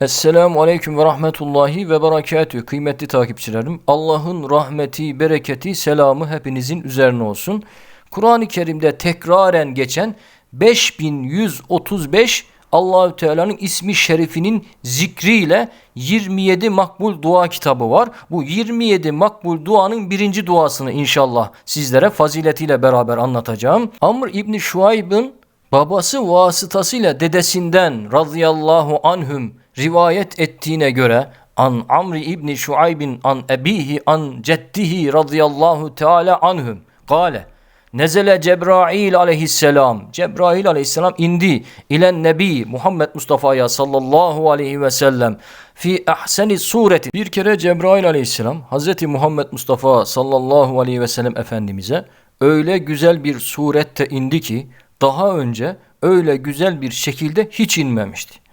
Esselamu Aleyküm ve Rahmetullahi ve Berekatühü. Kıymetli takipçilerim, Allah'ın rahmeti, bereketi, selamı hepinizin üzerine olsun. Kur'an-ı Kerim'de tekraren geçen 5135 Allahü Teala'nın ismi şerifinin zikriyle 27 makbul dua kitabı var. Bu 27 makbul duanın birinci duasını inşallah sizlere faziletiyle beraber anlatacağım. Amr İbni Şuayb'ın babası vasıtasıyla dedesinden radıyallahu anhüm rivayet ettiğine göre an Amr İbni Şuayb'in an ebihi an ceddihi radıyallahu teala anhüm kale Nezele Cebrail aleyhisselam. Cebrail aleyhisselam indi ilen nebi Muhammed Mustafa'ya sallallahu aleyhi ve sellem fi ahseni sureti. Bir kere Cebrail aleyhisselam Hazreti Muhammed Mustafa sallallahu aleyhi ve sellem Efendimiz'e öyle güzel bir surette indi ki daha önce öyle güzel bir şekilde hiç inmemişti.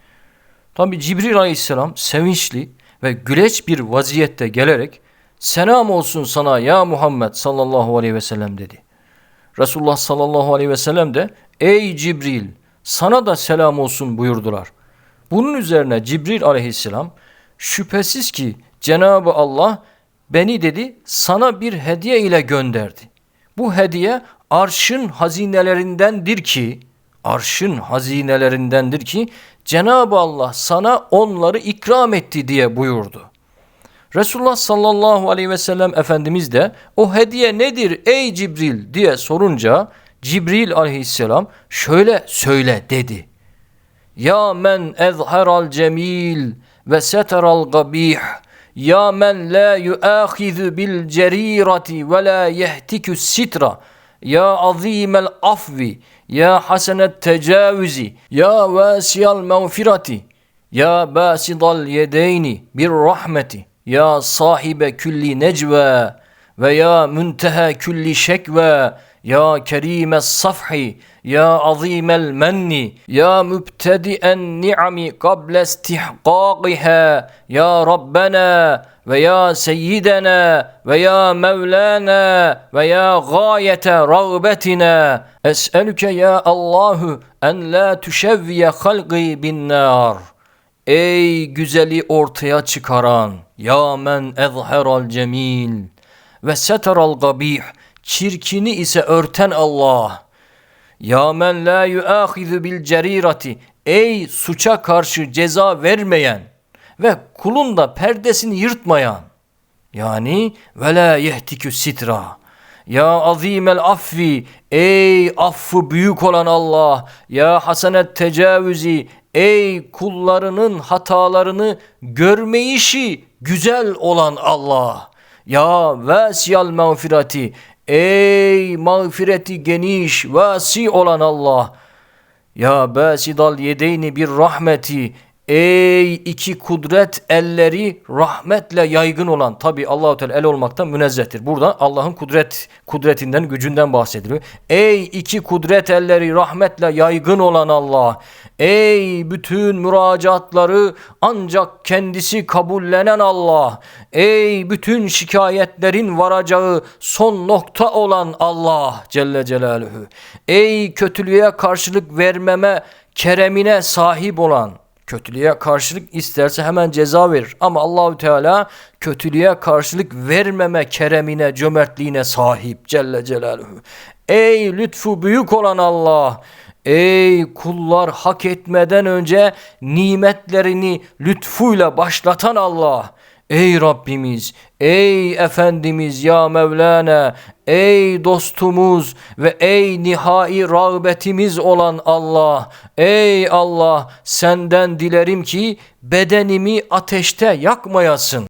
Tabi Cibril aleyhisselam sevinçli ve güleç bir vaziyette gelerek selam olsun sana ya Muhammed sallallahu aleyhi ve sellem dedi. Resulullah sallallahu aleyhi ve sellem de ey Cibril sana da selam olsun buyurdular. Bunun üzerine Cibril aleyhisselam şüphesiz ki Cenab-ı Allah beni dedi sana bir hediye ile gönderdi. Bu hediye arşın hazinelerindendir ki arşın hazinelerindendir ki Cenab-ı Allah sana onları ikram etti diye buyurdu. Resulullah sallallahu aleyhi ve sellem Efendimiz de o hediye nedir ey Cibril diye sorunca Cibril aleyhisselam şöyle söyle dedi. Ya men ezheral cemil ve seteral gabih ya men la yuahizu bil cerirati ve la yehtikü sitra ya azimel afvi ya hasenet tecavüzi ya vasiyal mağfirati ya basidal yedeyni bir rahmeti ya sahibe külli necve ve ya münteha külli şekve ya kerime safhi ya azimel menni ya mübtedi'en ni'ami kable istihqaqiha ya Rabbena ve ya seyyidena ve ya mevlana ve ya gayete rağbetina es'elüke ya Allahu en la tüşevviye halqi bin nar Ey güzeli ortaya çıkaran, ya men ezheral cemil ve seteral gabih, çirkini ise örten Allah. Ya men la yuahizu bil cerirati, ey suça karşı ceza vermeyen ve kulun da perdesini yırtmayan. Yani ve la yehtikü sitra. Ya azimel affi, ey affı büyük olan Allah. Ya hasenet tecavüzi, ey kullarının hatalarını görmeyişi güzel olan Allah. Ya vesiyal mağfirati, ey mağfireti geniş, vasi olan Allah. Ya basidal yedeyni bir rahmeti, Ey iki kudret elleri rahmetle yaygın olan tabi Allahu Teala el olmaktan münezzehtir. Burada Allah'ın kudret kudretinden gücünden bahsediliyor. Ey iki kudret elleri rahmetle yaygın olan Allah. Ey bütün müracaatları ancak kendisi kabullenen Allah. Ey bütün şikayetlerin varacağı son nokta olan Allah Celle Celaluhu. Ey kötülüğe karşılık vermeme keremine sahip olan Kötülüğe karşılık isterse hemen ceza verir. Ama Allahü Teala kötülüğe karşılık vermeme keremine, cömertliğine sahip Celle Celaluhu. Ey lütfu büyük olan Allah! Ey kullar hak etmeden önce nimetlerini lütfuyla başlatan Allah! Ey Rabbimiz, ey Efendimiz ya Mevlana, ey dostumuz ve ey nihai rağbetimiz olan Allah, ey Allah senden dilerim ki bedenimi ateşte yakmayasın.